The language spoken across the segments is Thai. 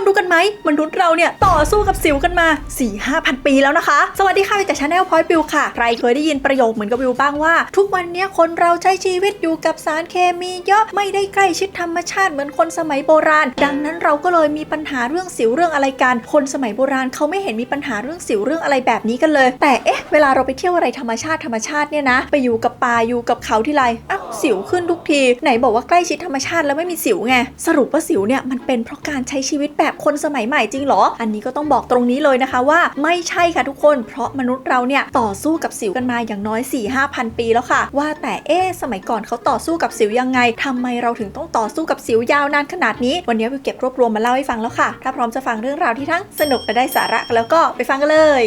คนรู้กันไหมมนุษย์เราเนี่ยต่อสู้กับสิวกันมา 4 5พันปีแล้วนะคะ สวัสดีค่ะวิจากชาแนลพอยต์บิวค่ะ ใครเคยได้ยินประโยคเหมือนกับวิวบ้างว่า ทุกวันนี้คนเราใช้ชีวิตอยู่กับสารเคมีเยอะไม่ได้ใกล้ชิดธรรมชาติเหมือนคนสมัยโบราณ ดังนั้นเราก็เลยมีปัญหาเรื่องสิวเรื่องอะไรกัน คนสมัยโบราณเขาไม่เห็นมีปัญหาเรื่องสิวเรื่องอะไรแบบนี้กันเลย แต่เอ๊ะเวลาเราไปเที่ยวอะไรธรรมชาติธรรมชาติเนี่ยนะ ไปอยู่กับป่าอยู่กับเขาที่ไรอ้าวสิวขึ้นทุกที ไหนบอกว่าใกล้ชิดธรรมชาติแล้วไม่มีสิวไงสรุปว่าสิวเนี่ยมันเป็นเพราะการใช้ชีวิตแบบคนสมัยใหม่จริงเหรอ อันนี้ก็ต้องบอกตรงนี้เลยนะคะว่าไม่ใช่ค่ะทุกคน เพราะมนุษย์เราเนี่ยต่อสู้กับสิวกันมาอย่างน้อย 4 5พันปีแล้วค่ะ ว่าแต่เอ๊สมัยก่อนเขาต่อสู้กับสิวยังไงทำไมเราถึงต้องต่อสู้กับสิวยาวนานขนาดนี้ วันนี้วิวเก็บรวบรวมมาเล่าให้ฟังแล้วค่ะ ถ้าพร้อมจะฟังเรื่องราวที่ทั้งสนุกและได้สาระแล้วก็ไปฟังกันเลย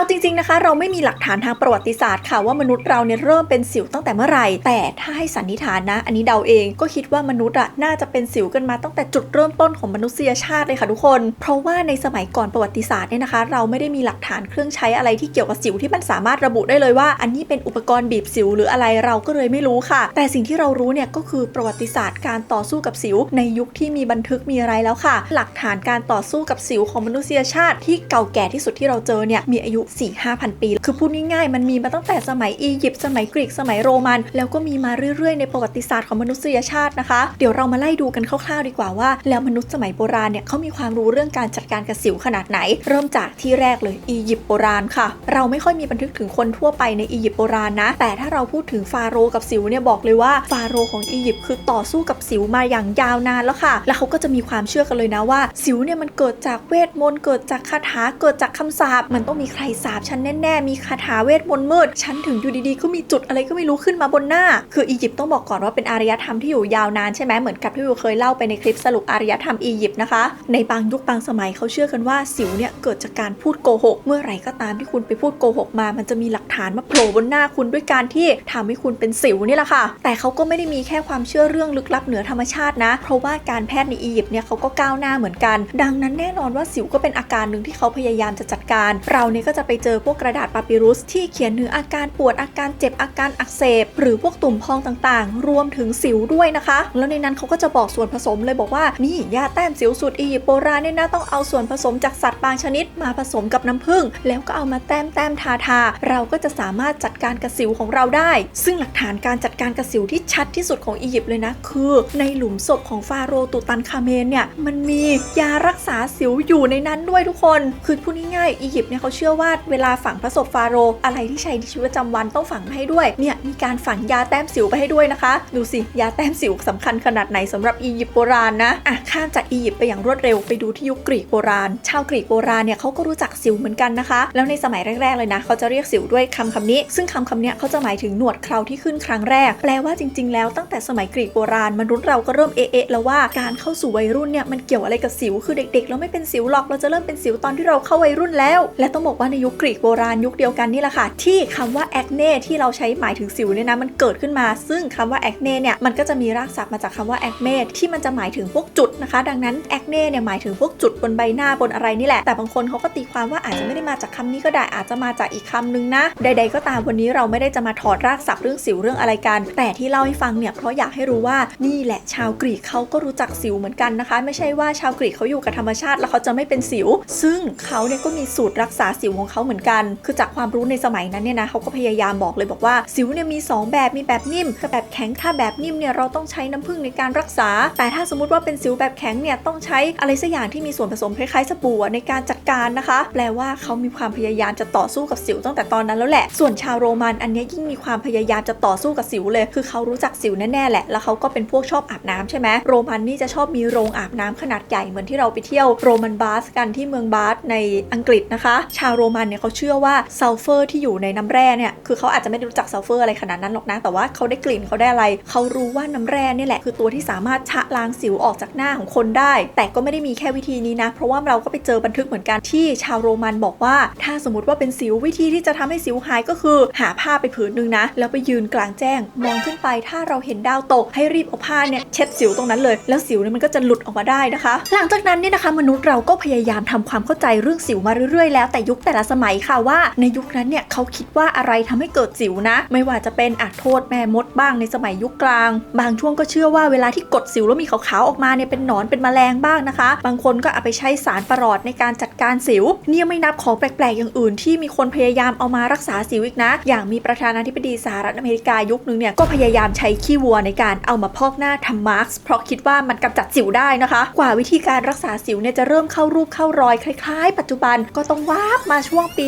เอาจริงๆนะคะ เราไม่มีหลักฐานทางประวัติศาสตร์ค่ะว่ามนุษย์เราเนี่ยเริ่มเป็นสิวตั้งแต่เมื่อไหร่ แต่ถ้าให้สันนิษฐานนะ อันนี้เดาเองก็คิดว่ามนุษย์อะน่าจะเป็นสิวกันมาตั้งแต่จุดเริ่มต้นของมนุษยชาติเลยค่ะทุกคน เพราะว่าในสมัยก่อนประวัติศาสตร์เนี่ยนะคะ เราไม่ได้มีหลักฐานเครื่องใช้อะไรที่เกี่ยวกับสิวที่มันสามารถระบุได้เลยว่า อันนี้เป็นอุปกรณ์บีบสิวหรืออะไรเราก็เลยไม่รู้ค่ะ แต่สิ่งที่เรารู้เนี่ยก็คือประวัติศาสตร์การต่อสู้กับสิว ในยุคที่มีบันทึกมีอะไรแล้วค่ะ หลักฐานการต่อสู้กับสิวของมนุษยชาติที่เก่าแก่ที่สุดที่เราเจอเนี่ยมีอายุ4-5พันปี คือพูดง่ายๆ มันมีมาตั้งแต่สมัยอียิปต์สมัยกรีกสมัยโรมัน แล้วก็มีมาเรื่อยๆ ในประวัติศาสตร์ของมนุษยชาตินะคะ เดี๋ยวเรามาไล่ดูกันคร่าวๆดีกว่าว่า แล้วมนุษย์สมัยโบราณเนี่ยเขามีความรู้เรื่องการจัดการกับสิวขนาดไหน เริ่มจากที่แรกเลยอียิปต์โบราณค่ะ เราไม่ค่อยมีบันทึกถึงคนทั่วไปในอียิปต์โบราณนะ แต่ถ้าเราพูดถึงฟาโรห์กับสิวเนี่ยบอกเลยว่าฟาโรห์ของอียิปต์คือต่อสู้กับสิวมาอย่างยาวนานแล้วค่ะ แล้วเขาก็จะมีความเชื่อกันเลยนะว่า สิวเนี่ยมันเกิดจากเวทมนต์เกิดจากคาถาเกิดจากคำสาปมันต้องมีใครสาปฉันแน่ๆ มีคาถาเวทมนต์มืด ฉันถึงอยู่ดีๆ ก็มีจุดอะไรก็ไม่รู้ขึ้นมาบนหน้า คืออียิปต์ต้องบอกก่อนว่าเป็นอารยธรรมที่อยู่ยาวนานใช่ไหมเหมือนกับที่วิวเคยเล่าไปในคลิปสรุปอารยธรรมอียิปต์นะคะ ในบางยุคบางสมัยเขาเชื่อกันว่าสิวเนี่ยเกิดจากการพูดโกหก เมื่อไหร่ก็ตามที่คุณไปพูดโกหกมา มันจะมีหลักฐานมาโผล่บนหน้าคุณด้วยการที่ทำให้คุณเป็นสิวนี่แหละค่ะ แต่เขาก็ไม่ได้มีแค่ความเชื่อเรื่องลึกลับเหนือธรรมชาตินะ เพราะว่าการแพทย์ในอียิปต์เนี่ยเขาก็ก้าวหน้าเหมือนกัน ดังนั้นแน่นอนว่าสิวก็เป็นอาการหนึ่งที่เขาพยายามจะจัดการ เราเนี่ยก็จะจะไปเจอพวกกระดาษปาปิรุสที่เขียนถึงอาการปวดอาการเจ็บอาการอักเสบ หรือพวกตุ่มพองต่างๆ รวมถึงสิวด้วยนะคะ แล้วในนั้นเขาก็จะบอกส่วนผสมเลยบอกว่านี่ยาแต้มสิวสูตรอียิปต์โบราณเนี่ยนะต้องเอาส่วนผสมจากสัตว์บางชนิดมาผสมกับน้ำผึ้งแล้วก็เอามาแต้มแต้มทาทาเราก็จะสามารถจัดการกับสิวของเราได้ ซึ่งหลักฐานการจัดการกับสิวที่ชัดที่สุดของอียิปต์เลยนะ คือในหลุมศพของฟาโรห์ตุตันคาเมนเนี่ยมันมียารักษาสิวอยู่ในนั้นด้วยทุกคน คือพูดง่ายๆอียิปต์เนี่ยเขาเชื่อว่าเวลาฝังพระศพฟาโรห์อะไรที่ใช้ในชีวิตประจำวันต้องฝังให้ด้วยเนี่ยมีการฝังยาแต้มสิวไปให้ด้วยนะคะ ดูสิยาแต้มสิวสำคัญขนาดไหนสำหรับอียิปต์โบราณนะอะข้ามจากอียิปต์ไปอย่างรวดเร็วไปดูที่ยุคกรีกโบราณ ชาวกรีกโบราณเนี่ยเขาก็รู้จักสิวเหมือนกันนะคะ แล้วในสมัยแรกๆเลยนะเขาจะเรียกสิวด้วยคำคำนี้ ซึ่งคำคำนี้เขาจะหมายถึงหนวดเคราที่ขึ้นครั้งแรก แปลว่าจริง ๆ แล้วตั้งแต่สมัยกรีกโบราณมนุษย์เราก็เริ่มเอะแล้วว่าการเข้าสู่วัยรุ่นเนี่ยมันเกี่ยวอะไรกับสิวคือเด็กๆเราไม่เป็นสิวหรอกเราจะเริ่มเป็นสิวตอนที่เราเข้าวัยรุ่นแล้ว และต้องบอกว่าในยุคกรีกโบราณยุคเดียวกันนี่แหละค่ะ ที่คำว่าแอคเน่ที่เราใช้หมายถึงสิวเนี่ยนะมันเกิดขึ้นมา ซึ่งคำว่าแอคเน่เนี่ยมันก็จะมีรากศัพท์มาจากคำว่าแอคเมที่มันจะหมายถึงพวกจุดนะคะ ดังนั้นแอคเน่เนี่ยหมายถึงพวกจุดบนใบหน้าบนอะไรนี่แหละ แต่บางคนเขาก็ตีความว่าอาจจะไม่ได้มาจากคำนี้ก็ได้อาจจะมาจากอีกคำนึงนะ ใด ๆ ก็ตามวันนี้เราไม่ได้จะมาถอดรากศัพท์เรื่องสิวเรื่องอะไรกัน แต่ที่เล่าให้ฟังเนี่ยเพราะอยากให้รู้ว่านี่แหละชาวกรีกเขาก็รู้จักสิวเหมือนกันนะคะ ไม่ใช่ว่าชาวกรีกเขาอยู่กับธรรมชาติแล้วเขาจะไม่เป็นสิว ซึ่งเขาเนี่ยก็มีสูตรรักษาสิวของเขาเหมือนกัน คือจากความรู้ในสมัยนั้นเนี่ยนะเขาก็พยายามบอกเลยบอกว่าสิวเนี่ยมีสองแบบมีแบบนิ่มกับแบบแข็งถ้าแบบนิ่มเนี่ยเราต้องใช้น้ำผึ้งในการรักษา แต่ถ้าสมมติว่าเป็นสิวแบบแข็งเนี่ยต้องใช้อะไรสักอย่างที่มีส่วนผสมคล้ายๆสบู่ในการจัดการนะคะ แปลว่าเขามีความพยายามจะต่อสู้กับสิวตั้งแต่ตอนนั้นแล้วแหละ ส่วนชาวโรมันอันนี้ยิ่งมีความพยายามจะต่อสู้กับสิวเลย คือเขารู้จักสิวแน่ๆแหละ แล้วเขาก็เป็นพวกชอบอาบน้ำใช่ไหมโรมันนี่จะชอบมีโรงอาบน้ำขนาดใหญ่เหมือนที่เราไปเที่ยวโรมันบาสกันที่เมืองบาสในอังกฤษนะคะ ชาวโรมันเนี่ยเขาเชื่อว่าซัลเฟอร์ที่อยู่ในน้ำแร่เนี่ยคือเขาอาจจะไม่ได้รู้จักซัลเฟอร์อะไรขนาดนั้นหรอกนะ แต่ว่าเขาได้กลิ่นเขาได้อะไร เขารู้ว่าน้ำแร่นี่แหละ คือตัวที่สามารถชะล้างสิวออกจากหน้าของคนได้ แต่ก็ไม่ได้มีแค่วิธีนี้นะ เพราะว่าเราก็ไปเจอบันทึกเหมือนกันที่ชาวโรมันบอกว่า ถ้าสมมติว่าเป็นสิววิธีที่จะทำให้สิวหายก็คือ หาผ้าไปผืนหนึ่งนะ แล้วไปยืนกลางแจ้ง มองขึ้นไปถ้าเราเห็นดาวตก ให้รีบเอาผ้าเนี่ยเช็ดสิวตรงนั้นเลย แล้วสิวเนี่ยมันก็จะหลุดออกมาได้นะคะ หลังจากนั้นเนี่ยนะคะ มนุษย์เราก็พยายามทำความเข้าใจเรื่องสิวมาเรื่อยๆแล้วแต่ยุคแต่ละสมัยค่ะว่าในยุคนั้นเนี่ยเขาคิดว่าอะไรทำให้เกิดสิวนะ ไม่ว่าจะเป็นอัดโทษแม่มดบ้างในสมัยยุคกลาง บางช่วงก็เชื่อว่าเวลาที่กดสิวแล้วมีขาวๆออกมาเนี่ยเป็นหนอนเป็นแมลงบ้างนะคะ บางคนก็เอาไปใช้สารประหลอดในการจัดการสิว เนี่ยไม่นับของแปลกๆอย่างอื่น ที่มีคนพยายามเอามารักษาสิวอีกนะ อย่างมีประธานาธิบดีสหรัฐอเมริกายุคนึงเนี่ยก็พยายามใช้ขี้วัวในการเอามาพอกหน้าทำมาร์กเพราะคิดว่ามันกำจัดสิวได้นะคะ กว่าวิธีการรักษาสิวเนี่ยจะเริ่มเข้ารูปเข้ารอยคล้าย ๆ ปัจจุบันก็ต้องวาบมาช่วงปี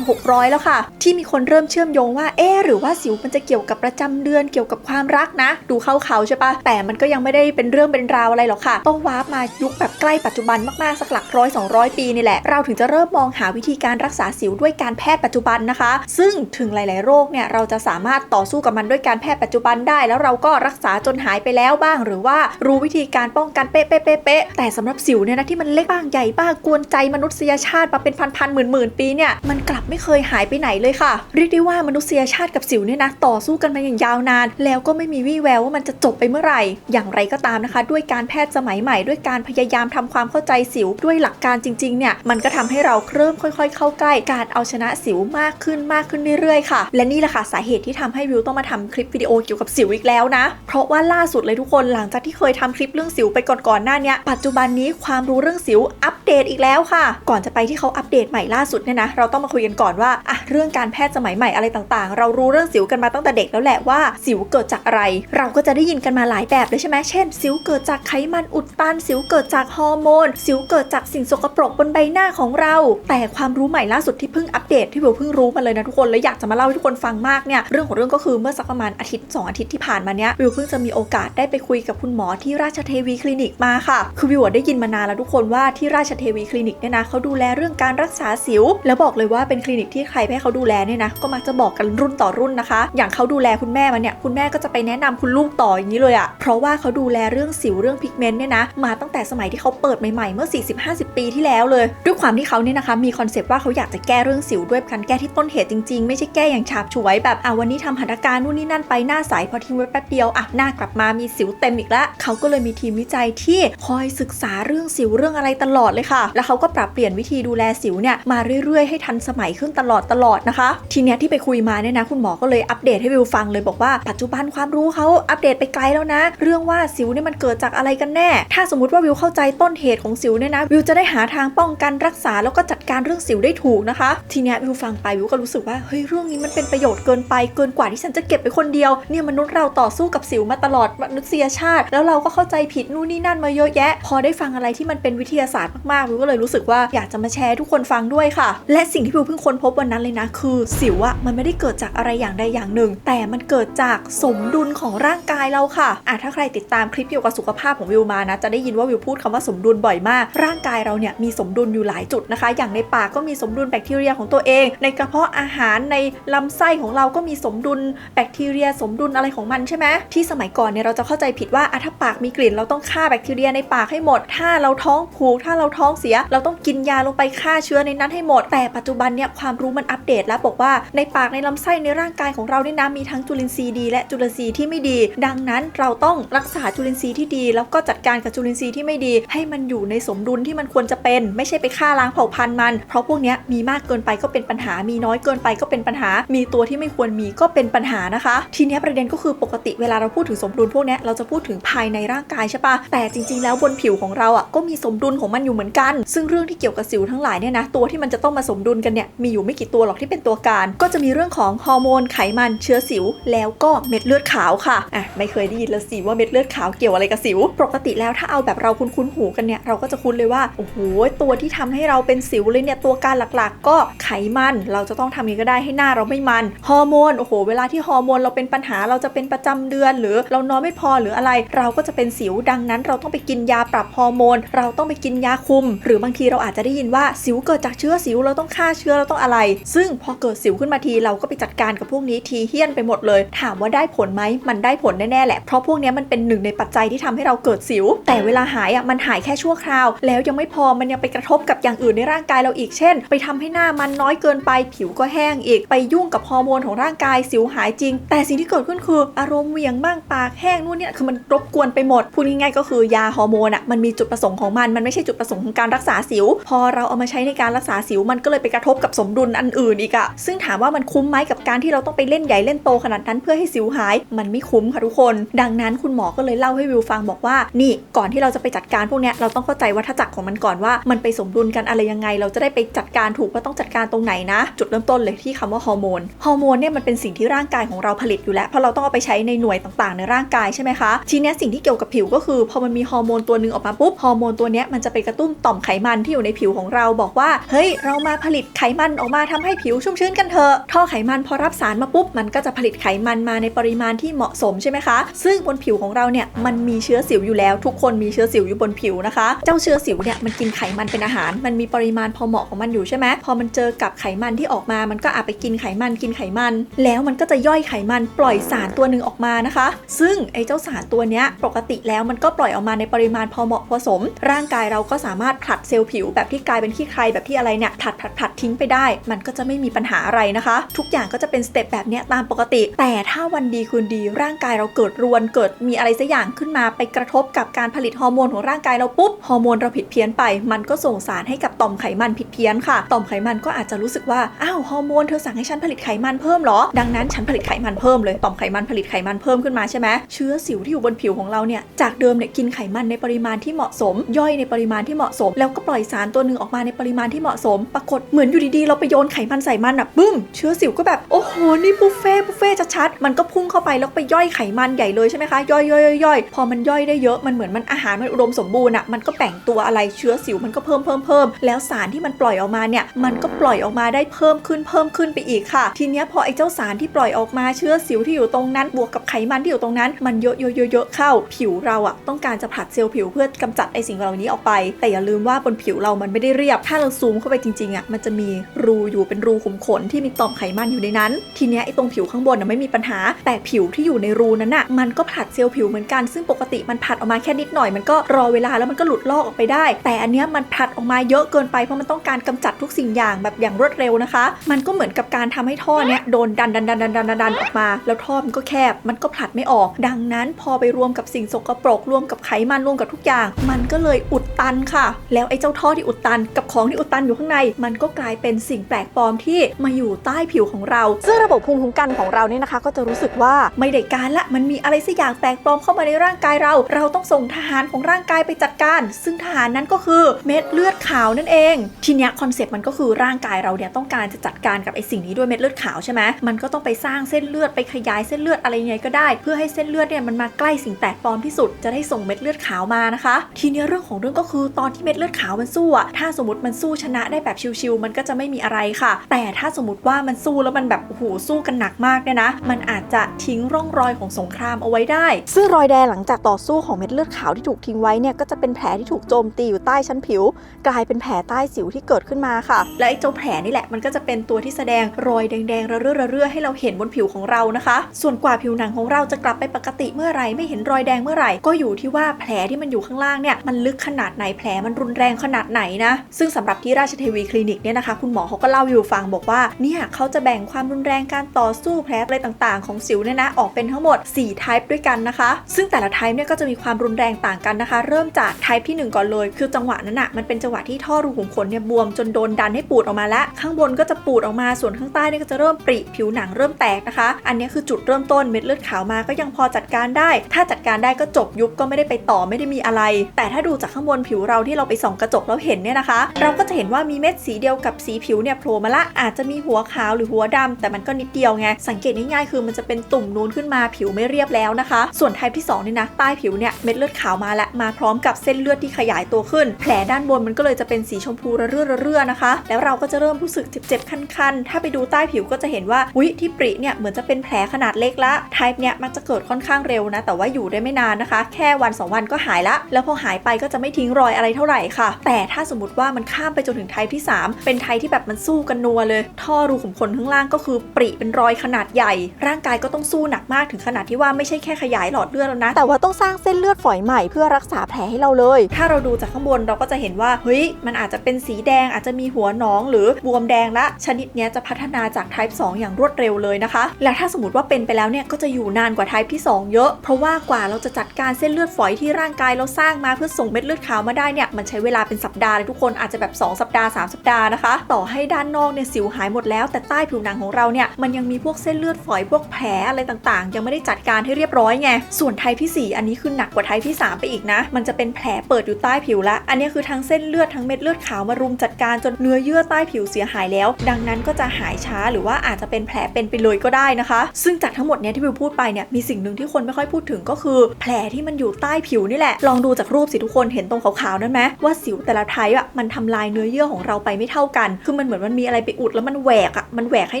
1600 แล้วค่ะ ที่มีคนเริ่มเชื่อมโยงว่าเอ๊หรือว่าสิวมันจะเกี่ยวกับประจำเดือนเกี่ยวกับความรักนะ ดูเข้าเขาใช่ปะแต่มันก็ยังไม่ได้เป็นเรื่องเป็นราวอะไรหรอกค่ะ ต้องวาบมายุคแบบใกล้ปัจจุบันมากๆสักหลักร้อย200 ปีนี่แหละ เราถึงจะเริ่มมองหาวิธีการรักษาสิวด้วยการแพทย์ปัจจุบันนะคะ ซึ่งถึงหลาย ๆ โรคเนี่ยเราจะสามารถต่อสู้กับมันด้วยการแพทย์ปัจจุบันได้ แล้วเราก็รักษาจนหายไปแล้วบ้าง หรือว่ารู้วิธีการป้องกันเป๊ะๆแต่สำหรับสิวเนี่ยนะที่มันเล็กบ้างใหญ่บ้างกวนใจมนุษยชาติมาเป็นพันๆหมื่นๆปีเนี่ยมันกลับไม่เคยหายไปไหนเลยค่ะ เรียกได้ว่ามนุษยชาติกับสิวเนี่ยนะต่อสู้กันมาอย่างยาวนาน แล้วก็ไม่มีวี่แววว่ามันจะจบไปเมื่อไหร่ อย่างไรก็ตามนะคะ ด้วยการแพทย์สมัยใหม่ด้วยการพยายามทำความเข้าใจสิวด้วยหลักการจริงๆเนี่ยมันก็ทำให้เราเริ่มค่อย ๆ เข้าใกล้การเอาชนะสิวมากขึ้นมากขึ้นเรื่อยๆค่ะ และนี่แหละค่ะสาเหตุที่ทำให้วิวต้องมาทำคลิปวิดีโอเกี่ยวกับสิวอีกแล้วนะ เพราะว่าล่าสุดเลยทุกคนหลังจากที่เคยทำคลิปเรื่องสิวไปก่อนๆหน้านี้ปัจจุบันนี้ความรู้เรื่องสิวอัปเดตอีกแล้วค่ะ ก่อนจะไปที่เขาอัปเดตใหม่ล่าสุดเนี่ยนะเราต้องมาคุยกันก่อนว่าอะเรื่องการแพทย์สมัยใหม่อะไรต่างๆ เรารู้เรื่องสิวกันมาตั้งแต่เด็กแล้วแหละว่าสิวเกิดจากอะไร เราก็จะได้ยินกันมาหลายแบบเลยใช่ไหมเช่น สิวเกิดจากไขมันอุดตัน สิวเกิดจากฮอร์โมน สิวเกิดจากสิ่งสกปรกบนใบหน้าของเรา แต่ความรู้ใหม่ล่าสุดที่เพิ่งอัปเดตที่วิวเพิ่งรู้มาเลยนะทุกคนและอยากจะมาเล่าให้ทุกคนฟังมากเนี่ยเรื่องของเรื่องก็คือเมื่อสักประมาณอาทิตย์สองอาทิตย์ที่ผ่านมาเนี้ยวิวเพิ่งจะมีโอกาสได้ไปคุยกับคุณหมอที่ราชเทวีคลินิกมาค่ะ คือวิวได้ยินมานานแล้วทุกคนว่าที่ราชเทวีคลินิกเนี่ยนะเขาดูแลเรื่องการรักษาสิวแล้วบอกเลยว่าเป็นคลินิกที่ใครให้เขาดูแลเนี่ยนะก็มักจะบอกกันรุ่นต่อรุ่นนะคะ อย่างเขาดูแลคุณแม่มาเนี่ยคุณแม่ก็จะไปแนะนำคุณลูกต่ออย่างนี้เลยอะเพราะว่าเขาดูแลเรื่องสิวเรื่องพิกเมนต์เนี่ยนะมาตั้งแต่สมัยที่เขาเปิดใหม่ๆเมื่อ 40-50 ปีที่แล้วเลย ด้วยความที่เขาเนี่ยนะคะมีคอนเซปต์ว่าเขาอยากจะแก้เรื่องสิวด้วยการแก้ที่ต้นเหตุจริงๆ ไม่ใช่แก้อย่างฉาบฉวยแบบอะวันนี้ทำหัตถการนู่นนี่นั่นไปหน้าใสพอทิ้งไว้แป๊บเดียวอะหน้ากลับมามีสิวเต็มอีกแล้วเขาก็เลยมีทีมวิจัยที่คอยศึกษาเรื่องสิวเรื่องอะไรตลอดเลยค่ะ แล้วเขาก็ปรับเปลี่ยนวิธีดูแลสิวเนี่ยมาเรื่อยๆให้ทันสมัยขึ้นตลอดตลอดนะคะ ทีเนี้ยที่ไปคุยมาเนี่ยนะคุณหมอก็เลยอัปเดตให้วิวฟังเลยบอกว่าปัจจุบันความรู้เขาอัปเดตไปไกลแล้วนะ เรื่องว่าสิวเนี่ยมันเกิดจากอะไรกันแน่ ถ้าสมมติว่าวิวเข้าใจต้นเหตุของสิวเนี่ยนะวิวจะได้หาทางป้องกันรักษาแล้วก็จัดการเรื่องสิวได้ถูกนะคะ ทีเนี้ยวิวฟังไปวิวก็รู้สึกว่าเฮ้ยเรื่องนี้มันเป็นประโยชน์เกินไปเกินกว่าที่ฉันจะเก็บไปคนเดียวเนี่ยมนุษย์เราต่อสู้กับสิวมาตลอดมนุษยชาติ แล้วเราก็เข้าใจผิดนู่นนี่นั่นมาเยอะแยะ พอได้ฟังอะไรที่มันเป็นวิทยาศาสตร์มากๆวิวก็เลยรู้สึกว่าอยากจะมาแชร์ทุกคนฟังด้วยค่ะและสิ่งที่วิวเพิ่งค้นพบวันนั้นเลยนะ คือสิวอะมันไม่ได้เกิดจากอะไรอย่างใดอย่างหนึ่ง แต่มันเกิดจากสมดุลของร่างกายเราค่ะอะถ้าใครติดตามคลิปเกี่ยวกับสุขภาพของวิวมานะจะได้ยินว่าวิวพูดคำว่าสมดุลบ่อยมาก ร่างกายเราเนี่ยมีสมดุลอยู่หลายจุดนะคะ อย่างในปากก็มีสมดุลแบคทีเรียของตัวเอง ในกระเพาะอาหารในลำไส้ของเราก็มีสมดุลแบคทีเรีย สมดุลอะไรของมันใช่ไหมที่สมัยก่อนเนี่ยเราจะเข้าใจผิดว่าอะถ้าปากมีกลิ่นเราต้องฆ่าแบคทีเรียในปากให้หมด ถ้าเราท้องผูกถ้าเราท้องเสีย เราต้องกินยาลงไปฆ่าเชื้อในนั้นให้หมดแต่ปัจจุบันเนี่ยความรู้มันอัปเดตแล้วบอกว่าในปากในลำไส้ในร่างกายของเราเนี่ยนะมีทั้งจุลินทรีย์ดีและจุลินทรีย์ที่ไม่ดี ดังนั้นเราต้องรักษาจุลินทรีย์ที่ดี แล้วก็จัดการกับจุลินทรีย์ที่ไม่ดี ให้มันอยู่ในสมดุลที่มันควรจะเป็น ไม่ใช่ไปฆ่าล้างเผ่าพันธุ์มัน เพราะพวกเนี้ยมีมากเกินไปก็เป็นปัญหา มีน้อยเกินไปก็เป็นปัญหา มีตัวที่ไม่ควรมีก็เป็นปัญหานะคะ ทีเนี้ยประเด็นก็คือปกติเวลาเราพูดถึงสมดุลพวกเนี้ยเราจะพูดถึงภายในร่างกายใช่ปะแต่จริง ๆ แล้วบนผิวของเราอะก็มีสมดุลของมันอยู่เหมือนกัน ซึ่งเรื่องที่เกี่ยวกับสิวทั้งหลายเนี่ยนะตัวที่มันจะต้องมาสมดุลกันเนี่ยมีอยู่ไม่กี่ตัวหรอกที่เป็นตัวการ ก็จะมีเรื่องของฮอร์โมนไขมันเชื้อสิว แล้วก็เม็ดเลือดขาวค่ะอะไม่เคยได้ยินเลยสิว่าเม็ดเลือดขาวเกี่ยวอะไรกับสิว ปกติแล้วถ้าเอาแบบเราคุ้นๆหูกันเนี่ยเราก็จะคุ้นเลยว่าโอ้โหตัวที่ทำให้เราเป็นสิวเลยเนี่ยตัวการหลักๆ ก็ไขมันเราจะต้องทำยังไงก็ได้ให้หน้าเราไม่มันฮอร์โมนโอ้โหเวลาที่ฮอร์โมนเราเป็นปัญหาเราจะเป็นประจำเดือน หรือเรานอนไม่พอหรืออะไร เราก็จะเป็นสิวดังนั้น เราต้องไปกินยาปรับฮอร์โมน เราต้องไปกินยาคุม หรือบางทีเราอาจจะได้ยินว่าสิวเกิดจากเชื้อสิวเราต้องฆ่าเชื้อเราต้องอะไร ซึ่งพอเกิดสิวขึ้นมาทีเราก็ไปจัดการกับพวกนี้ทีเฮี้ยนไปหมดเลย ถามว่าได้ผลไหมมันได้ผลแน่ๆแหละเพราะพวกนี้มันเป็นหนึ่งในปัจจัยที่ทำให้เราเกิดสิว แต่เวลาหายอะมันหายแค่ชั่วคราว แล้วยังไม่พอมันยังไปกระทบกับอย่างอื่นในร่างกายเราอีกเช่น ไปทำให้หน้ามันน้อยเกินไป ผิวก็แห้งอีก ไปยุ่งกับฮอร์โมนของร่างกายสิวหายจริง แต่สิ่งที่เกิดขึ้นคือ อารมณ์เหวียงบ้างปากแห้งนู่นเนี่ยคือมันรบกวนไปหมดพูดง่ายๆก็คือยาฮอร์โมนอะมันมีจุดประสงค์ของมันมันไม่ใช่จุดประสงค์ของการรักษาสิว พอเราเอามาใช้ในการรักษาสิวมันก็เลยไปกระทบกับสมดุลอันอื่นอีกอะซึ่งถามว่ามันคุ้มไหมกับการที่เราต้องไปเล่นใหญ่เล่นโตขนาดนั้นเพื่อให้สิวหาย มันไม่คุ้มค่ะทุกคน ดังนั้นคุณหมอก็เลยเล่าให้วิวฟังบอกว่า นี่ก่อนที่เราจะไปจัดการพวกเนี้ยเราต้องเข้าใจวัฏจักรของมันก่อนว่ามันไปสมดุลกันอะไรยังไง เราจะได้ไปจัดการถูกว่าต้องจัดการตรงไหนนะ จุดเริ่มต้นเลยที่คำว่าฮอร์โมนฮอร์โมนเนี่ยมันเป็นสิ่งที่ร่างกายของเราผลิตอยู่แล้วเพราะเราต้องเอาไปใช้ในหน่วยต่างๆ ในร่างกายใช่ไหมคะทีนี้สิ่งที่เกี่ยวกับผิวก็คือพอมันมีฮอร์โมนตัวหนึ่งออกมาปุ๊บฮอร์โมนตัวเนี้ยมันจะไปกระตุ้นต่อมไขมันที่อยู่ในผิวของเราบอกว่าเฮ้ยเรามาผลิตไขมันออกมาทำให้ผิวชุ่มชื้นกันเถอะท่อไขมันพอรับสารมาปุ๊บมันก็จะผลิตไขมันมาในปริมาณที่เหมาะสมใช่ไหมคะ ซึ่งบนผิวของเราเนี่ยมันมีเชื้อสิวอยู่แล้ว ทุกคนมีเชื้อสิวอยู่บนผิวนะคะ เจ้าเชื้อสิวเนี่ยมันกินไขมันเป็นอาหาร มันมีปริมาณพอเหมาะของมันอยู่ใช่ไหมพอมันเจอกับไขมันที่ออกมา มันก็อาจไปกินไขมันกินไขมัน แล้วมันก็จะย่อยไขมันปล่อยสารตัวหนึ่งออกมานะคะ ซึ่งไอ้เจ้าสารตัวเนี้ยปกติแล้วมันก็ปล่อยออกมาในปริมาณพอเหมาะพอสม ร่างกายเราก็สามารถผลัดเซลล์ผิวแบบที่กลายเป็นขี้ใครแบบที่อะไรเนี่ยผลัดผัดผัดทิ้งไปได้ มันก็จะไม่มีปัญหาอะไรนะคะ ทุกอย่างก็จะเป็นสเต็ปแบบนี้ตามปกติ แต่ถ้าวันดีคืนดีร่างกายเราเกิดรวนเกิดมีอะไรสักอย่างขึ้นมาไปกระทบกับการผลิตฮอร์โมนของร่างกายเราปุ๊บฮอร์โมนเราผิดเพี้ยนไป มันก็ส่งสารให้กับต่อมไขมันผิดเพี้ยนค่ะ ต่อมไขมันก็อาจจะรู้สึกว่าอ้าวฮอร์โมนเธอสั่งให้ฉันผลิตไขมันเพิ่มเหรอ ดังนั้นฉันผลิตไขมันเพิ่มเลยต่อมไขมันผลิตไขมันเพิ่มขึ้นมาใช่ไหมเชื้อสิวที่อยู่บนผิวของเราเนี่ยจากเดิมเนี่ยกินไขมันในปริมาณที่เหมาะสม ย่อยในปริมาณที่เหมาะสม แล้วก็ปล่อยสารตัวหนึ่งออกมาในปริมาณที่เหมาะสมปรากฏเหมือนอยู่ดีๆ เราไปโยนไขมันใส่มันอะบึ้ม เชื้อสิวก็แบบโอ้โหนี่บุฟเฟ่บุฟเฟ่ชัดๆมันก็พุ่งเข้าไปแล้วไปย่อยไขมันใหญ่เลยใช่ไหมคะย่อยย่อยย่อยพอมันย่อยได้เยอะมันเหมือนมันอาหารมันอุดมสมบูรณ์อะมันก็แบ่งตัวอะไรเชื้อสิวมันก็เพิ่มเพิ่มเพิ่มแล้วสารที่มันปล่อยออกมาเนี่ยมันก็ปล่อยออกมาได้เพิ่มขึ้นเพิ่มขึ้นไปอีกค่ะ ทีเนี้ยพอไอ้เจ้าสารที่ปล่อยออกมาเชื้อสิวที่อยู่ตรงนั้น บวกกับไขมันที่อยู่ตรงนั้น มันเยอะเยอะเยอะเข้า ผิวเราอะต้องการจะผลัดเซลล์ผิวเพื่อกำจัดไอ้สิ่งเหล่านี้ออกไป แต่อย่าลืมว่าบนผิวเรามันไม่ได้เรียบ ถ้าเราซูมเข้าไปจริงๆอะมันจะมีรูอยู่เป็นรูขุมขนที่มีต่อมไขมันอยู่ในนั้น ทีเนี้ยไอ้ตรงผิวข้างบนน่ะไม่มีปัญหา แต่ผิวที่อยู่ในรูนั้นน่ะมันก็ผลัดเซลล์ผิวเหมือนกันซึ่งปกติมันผลัดออกมาแค่นิดหน่อยมันก็รอเวลาแล้วมันก็หลุดลอกออกไปได้ แต่อันเนี้ยมันผลัดออกมาเยอะเกินไปเพราะมันต้องการกำจัดทุกสิ่งอย่างแบบอย่างรวดเร็วนะคะ มันก็เหมือนกับการทำให้ท่อเนี้ยโดนดันดันดันดันดันดันออกมา แล้วท่อมันก็แคบมันก็ผลัดไม่ออก ดังนั้นพอไปรวมกับสิ่งสกปรกรวมกับไขมันรวมกับทุกอย่าง มันก็เลยอุดตันค่ะ แล้วไอ้เจ้าท่อที่อุดตันกับของที่อุดตันอยู่ข้างในมันก็กลายเป็นสิ่งแปลกปลอมที่มาอยู่ใต้ผิวของเรา ซึ่งระบบภูมิคุ้มกันของเราเนี่ยนะคะ ก็จะรู้สึกว่าไม่ได้การละมันมีอะไรสักอย่างแปลกปลอมเข้ามาในร่างกายเรา เราต้องส่งทหารของร่างกายไปจัดการ ซึ่งทหารนั้นก็คือเม็ดเลือดขาวนั่นเอง ทีเนี้ยคอนเซ็ปต์มันก็คือร่างกายเราเนี่ยต้องการจะจัดการกับไอ้สิ่งนี้ด้วยเม็ดเลือดขาวใช่ไหมมันก็ต้องไปสร้างเส้นเลือดไปขยายเส้นเลือดอะไรยังไงก็ได้ เพื่อให้เส้นเลือดเนี่ยมันมาใกล้สิ่งแปลกปลอมที่สุดจะได้ส่งเม็ดเลือดขาวมานะคะ ทีเนี้ยเรื่องของเรื่องก็คือตอนที่เม็ดเลือดขาวมันสู้อะถ้าสมมติมันสู้ชนะได้แบบชิวๆมันก็จะไม่มีอะไรค่ะ แต่ถ้าสมมติว่ามันสู้แล้วมันแบบโอ้โหสู้กันหนักมากเนี่ยนะ มันอาจจะทิ้งร่องรอยของสงครามเอาไว้ได้ ซึ่งรอยแดงหลังจากต่อสู้ของเม็ดเลือดขาวที่ถูกทิ้งไว้เนี่ยก็จะเป็นแผลที่ถูกโจมตีอยู่ใต้ชั้นผิว กลายเป็นแผลใต้สิวที่เกิดขึ้นมาค่ะ และไอ้เจ้าแผลนี่แหละมันก็จะเป็นตัวที่แสดงรอยแดงๆระเรื่อระเรื่อให้เราเห็นบนผิวของเรานะคะ ส่วนกว่าผิวหนังของเราจะกลับไปปกติเมื่อไรไม่เห็นรอยแดงเมื่อไหร่ก็อยู่ที่ว่าแผลที่มันอยู่ข้างล่างเนี่ยมันลึกขนาดไหนแผลมันรุนแรงขนาดไหนนะซึ่งสำหรับที่ราชเทวีคลินิกเนี่ยนะคะคุณหมอเขาก็เล่าอยู่ฟังบอกว่าเนี่ยเขาจะแบ่งความรุนแรงการต่อสู้แผลอะไรต่างๆ ของสิวเนี่ยนะออกเป็นทั้งหมด4 type ด้วยกันนะคะ ซึ่งแต่ละ type เนี่ยก็จะมีความรุนแรงต่างกันนะคะ เริ่มจาก type ที่ 1 ก่อนเลย คือจังหวะนั้นอะมันเป็นจังหวะที่ท่อรูขุมขนเนี่ยบวมจนโดนดันให้ปูดออกมาแล้วข้างบนก็จะปูดออกมาส่วนข้างใต้เนี่ยก็จะเริ่มปริผิวหนังเริ่มแตกนะคะ อันนี้คือจุดเริ่มต้นเม็ดเลือดขาวมาก็ยังพอจัดการได้ ถ้าจัดการได้ก็จบยุบก็ไม่ได้ไปต่อไม่ได้มีอะไร แต่ถ้าดูจากข้างบนผิวเราที่เราไปส่องกระจกแล้วเห็นเนี่ยนะคะ เราก็จะเห็นว่ามีเม็ดสีเดียวกับสีผิวเนี่ยโผล่มาละอาจจะมีหัวขาวหรือหัวดำแต่มันก็นิดเดียวไงสังเกตง่ายๆคือมันจะเป็นตุ่มนูนขึ้นมาผิวไม่เรียบแล้วนะคะ ส่วนไทป์ที่2นี่นะใต้ผิวเนี่ยเม็ดเลือดขาวมาและมาพร้อมกับเส้นเลือดที่ขยายตัวขึ้น แผลด้านบนมันก็เลยจะเป็นสีชมพูระเรื่อระเรื่อนะคะ แล้วเราก็จะเริ่มรู้สึกเจ็บๆคันๆถ้าไปดูใต้ผิวก็จะเห็นว่าอุ้ยที่ปริเนี่ยเหมือนจะเป็นแผลขนาดเล็กละไทป์เนี่ยมักจะเกิดค่อนข้างเร็วนะ แต่ว่าอยู่ได้ไม่นานนะคะ แค่วัน 2 วันก็หายละแล้วพอหายไปก็จะไม่ทิ้งรอยอะไรเท่าไหร่ค่ะ แต่ถ้าสมมติว่ามันข้ามไปจนถึงไทป์ที่3 เป็นไทป์ที่แบบมันสู้กันนัวเลย ท่อรูขุมขนข้างล่างก็คือปริเป็นรอยขนาดใหญ่ ร่างกายก็ต้องสู้หนักมากถึงขนาดที่ว่าไม่ใช่แค่ขยายหลอดเลือดแล้วนะ แต่ว่าต้องสร้างเส้นเลือดฝอยใหม่เพื่อรักษาแผลให้เราเลย ถ้าเราดูจากข้างบนเราก็จะเห็นว่าเฮ้ยมันอาจจะเป็นสีแดงอาจจะมีหัวหนองหรือบวมแดงละ ชนิดนี้จะพัฒนาจาก type 2 อย่างรวดเร็วเลยนะคะ และถ้าสมมติว่าเป็นไปแล้วเนี่ยก็จะอยู่นานกว่า type ที่ 2 เยอะ เพราะว่ากว่าเราจะจัดการเส้นเลือดฝอยที่ร่างกายเราสร้างมาเพื่อส่งเม็ดเลือดขาวมาได้เนี่ยมันใช้เวลาเป็นสัปดาห์เลยทุกคนอาจจะแบบ 2 สัปดาห์ 3 สัปดานะคะ ต่อให้ด้านนอกเนี่ยสิวหายหมดแล้ว แต่ใต้ผิวหนังของเราเนี่ยมันยังมีพวกเส้นเลือดฝอยพวกแผลอะไรต่างๆ ยังไม่ได้จัดการให้เรียบร้อยไงส่วนไทป์ที่ 4 อันนี้คือหนักกว่าไทป์ที่ 3 ไปอีกนะ มันจะเป็นแผลเปิดอยู่ใต้ผิวละอันนี้คือทั้งเส้นเลือดทั้งเม็ดเลือดขาวมารุมจัดการจนเนื้อเยื่อใต้ผิวเสียหายแล้ว ดังนั้นก็จะหายช้าหรือว่าอาจจะเป็นแผลเป็นไปเลยก็ได้นะคะ ซึ่งจากทั้งหมดเนี้ยที่วิวพูดไปเนี่ยมีสิ่งหนึ่งที่คนไม่ค่อยพูดถึงก็คือ แผลที่มันอยู่ใต้ผิวนี่แหละลองดูจากรูปสิทุกคนเห็นตรงขาวๆนั่นไหมว่าสิวแต่ละไทป์อะมันทำลายเนื้อเยื่อของเราไปไม่เท่ากัน คือมันเหมือนมันมีอะไรไปอุดแล้วมันแหวกอะมันแหวกให้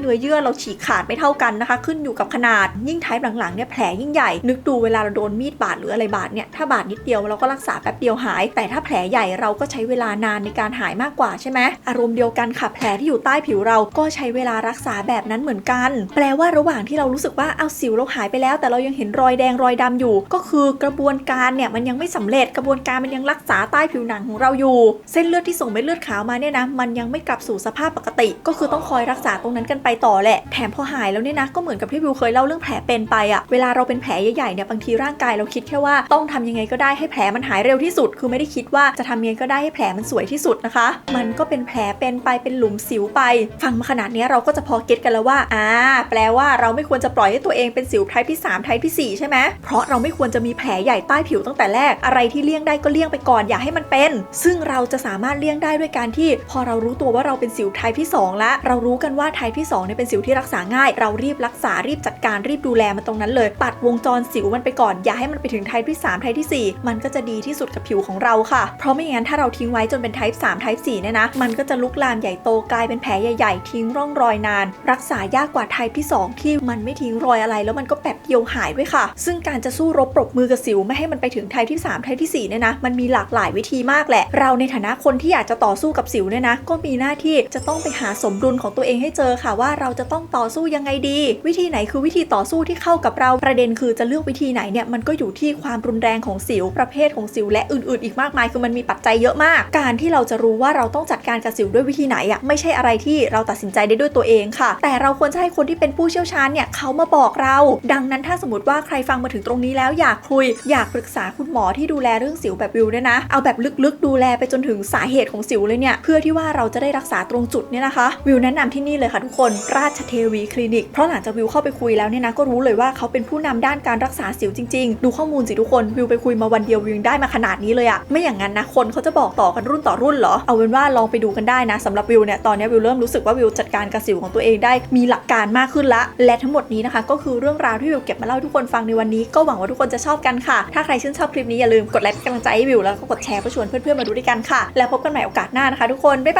เนื้อเยื่อเราฉีกขาดไม่เท่ากันนะคะ ขึ้นอยู่กับขนาด ยิ่งไทป์หลังๆเนี่ยแผลยิ่งใหญ่ นึกดูเวลาเราโดนมีดบาดหรืออะไรบาดเนี่ย ถ้าบาดนิดเดียวเราก็รักษาแป๊บเดียวหาย แต่ถ้าแผลใหญ่เราก็ใช้เวลานานในการหายมากกว่าใช่ไหมอารมณ์เดียวกันค่ะ แผลที่อยู่ใต้ผิวเราก็ใช้เวลารักษาแบบนั้นเหมือนกัน แปลว่าระหว่างที่เรารู้สึกว่าเอาสิวเราหายไปแล้ว แต่เรายังเห็นรอยแดงรอยดำอยู่ ก็คือกระบวนการเนี่ยมันยังไม่สำเร็จกระบวนการมันยังรักษาใต้ผิวหนังของเราอยู่ เส้นเลือดที่ส่งเม็ดเลือดขาวมาเนี่ยนะมันยังไม่กลับสู่สภาพปกติ ก็คือต้องคอยรักษาตรงนั้นกันไปต่อแหละ แถมพอหายแล้วเนี่ยนะ ก็เหมือนกับที่วิวเคยเล่าเรื่องแผลเป็นไปอะเวลาเราเป็นแผลใหญ่ๆเนี่ยบางทีร่างกายเราคิดแค่ว่าต้องทำยังไงก็ได้ให้แผลมันหายเร็วที่สุด คือไม่ได้คิดว่าจะทำยังไงก็ได้ให้แผลมันสวยที่สุดนะคะ มันก็เป็นแผลเป็นไปเป็นหลุมสิวไป ฟังมาขนาดนี้เราก็จะพอเก็ตกันแล้วว่าอ่าแปลว่าเราไม่ควรจะปล่อยให้ตัวเองเป็นสิวไทป์ที่3ไทป์ที่4ใช่ไหมเพราะเราไม่ควรจะมีแผลใหญ่ใต้ผิวตั้งแต่แรกอะไรที่เลี่ยงได้ก็เลี่ยงไปก่อนอย่าให้มันเป็น ซึ่งเราจะสามารถเลี่ยงได้ด้วยการที่พอเเรารู้ตัวว่าเราเป็นสิวไทป์ที่ 2 แล้ว เรารู้กันว่าไทป์ที่2เนี่ยเป็นสิวที่รักษาง่าย เรารีบรักษารีบจัดการรีบดูแลมันตรงนั้นเลยตัดวงจรสิวมันไปก่อน อย่าให้มันไปถึงไทป์ที่ 3 ไทป์ที่ 4 มันก็จะดีที่สุดกับผิวของเราค่ะ เพราะไม่อย่างนั้นถ้าเราทิ้งไว้จนเป็นไทป์3ไทป์4เนี่ยนะ มันก็จะลุกลามใหญ่โตกลายเป็นแผลใหญ่ ๆ ทิ้งร่องรอยนาน รักษายากกว่าไทป์ที่ 2 ที่มันไม่ทิ้งรอยอะไร แล้วมันก็แป๊บเดียวหายด้วยค่ะ ซึ่งการจะสู้รบปรบมือกับสิวไม่ให้มันไปถึงไทป์ที่3ไทป์ที่4เนี่ยนะมันมีหลากหลายวิธีมากแหละ เราในฐานะคนที่อยากจะต่อสู้กับสิวเนี่ยนะก็มีหน้าที่จะต้องไปหาสมดุลของตัวเองให้เจอค่ะว่าเราจะต้องต่อสู้ยังไงดี วิธีไหนคือวิธีต่อสู้ที่เข้ากับเราประเด็นคือจะเลือกวิธีไหนเนี่ยมันก็อยู่ที่ความรุนแรงของสิวประเภทของสิวและอื่นๆ อีกมากมายคือมันมีปัจจัยเยอะมาก การที่เราจะรู้ว่าเราต้องจัดการกับสิวด้วยวิธีไหนอะไม่ใช่อะไรที่เราตัดสินใจได้ด้วยตัวเองค่ะ แต่เราควรจะให้คนที่เป็นผู้เชี่ยวชาญเนี่ยเขามาบอกเรา ดังนั้นถ้าสมมติว่าใครฟังมาถึงตรงนี้แล้วอยากคุย อยากปรึกษาคุณหมอที่ดูแลเรื่องสิวแบบวิวเนี่ยนะ เอาแบบลึกๆ ดูแลไปจนถึงสาเหตุของสิวเลยเนี่ยเพื่อที่ว่าเราจะได้รักษาตรงจุดเนี่ยนะคะ วิวแนะนำที่นี่เลยค่ะทุกคน ราชเทวีคลินิก เพราะหลังจากวิวเข้าไปคุยแล้วเนี่ยนะก็รู้เลยว่าเขาเป็นผู้นำด้านการรักษาสิวจริงๆ ดูข้อมูลสิทุกคน วิวไปคุยมาวันเดียววิวยังได้มาขนาดนี้เลยอะไม่อย่างนั้นนะคนเขาจะบอกต่อกันรุ่นต่อรุ่นเหรอ เอาเป็นว่าลองไปดูกันได้นะสำหรับวิวเนี่ยตอนนี้วิวเริ่มรู้สึกว่าวิวจัดการกับสิวของตัวเองได้มีหลักการมากขึ้นละ และทั้งหมดนี้นะคะ ก็คือเรื่องราวที่วิวเก็บมาเล่าทุกคนฟังในวันนี้ ก็หวังว่าทุกคนจะชอบกันค่ะ ถ้าใครชื่นชอบคลิปนี้อย่าลืมกดไลค์กำลังใจให้วิวแล้วก็กดแชร์เพื่อชวนเพื่อนๆมาดูด้วยกันค่ะ แล้วพบกันใหม่โอกาสหน้านะคะ ทุกคนบ๊ายบ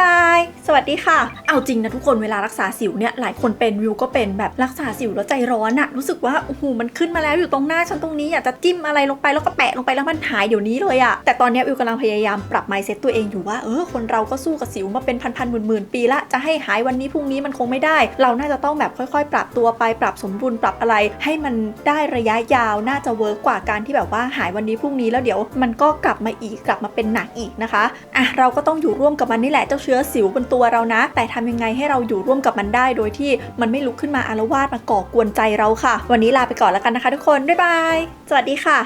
ายสวัสดีค่ะ เอาจริงนะทุกคนเวลารักษาสิวเนี่ยหลายคนเป็นวิวก็เป็นแบบรักษาสิวแล้วใจร้อนอะรู้สึกว่าโอ้โหมันขึ้นมาแล้วอยู่ตรงหน้าฉันตรงนี้อยากจะจิ้มอะไรลงไปแล้วก็แปะลงไปแล้วมันหายเดี๋ยวนี้เลยอะแต่ตอนนี้วิวกำลังพยายามปรับ mindset ตัวเองอยู่ว่าเออคนเราก็สู้กับสิวมาเป็นพันๆหมื่นๆปีละจะให้หายวันนี้พรุ่งนี้มันคงไม่ได้ เราน่าจะต้องแบบค่อยๆ ปรับตัวไปปรับสมดุลปรับอะไร ให้มันได้ระยะยาวน่าจะเวิร์กกว่าการที่แบบว่าหายวันนี้พรุ่งนี้แล้วเดี๋ยว มันก็กลับมาอีกกลับมาเป็นหนักอีกนะคะอะเราก็ต้องอยู่ร่วมกับมันนี่แหละเจ้าเชื้อสิวบนตัวเรานะ แต่ทำยังไงให้เราอยู่ร่วมกับมันได้ โดยที่มันไม่ลุกขึ้นมาอารวาสมาก่อกวนใจเราค่ะ วันนี้ลาไปก่อนแล้วกันนะคะทุกคน บ๊ายบาย สวัสดีค่ะ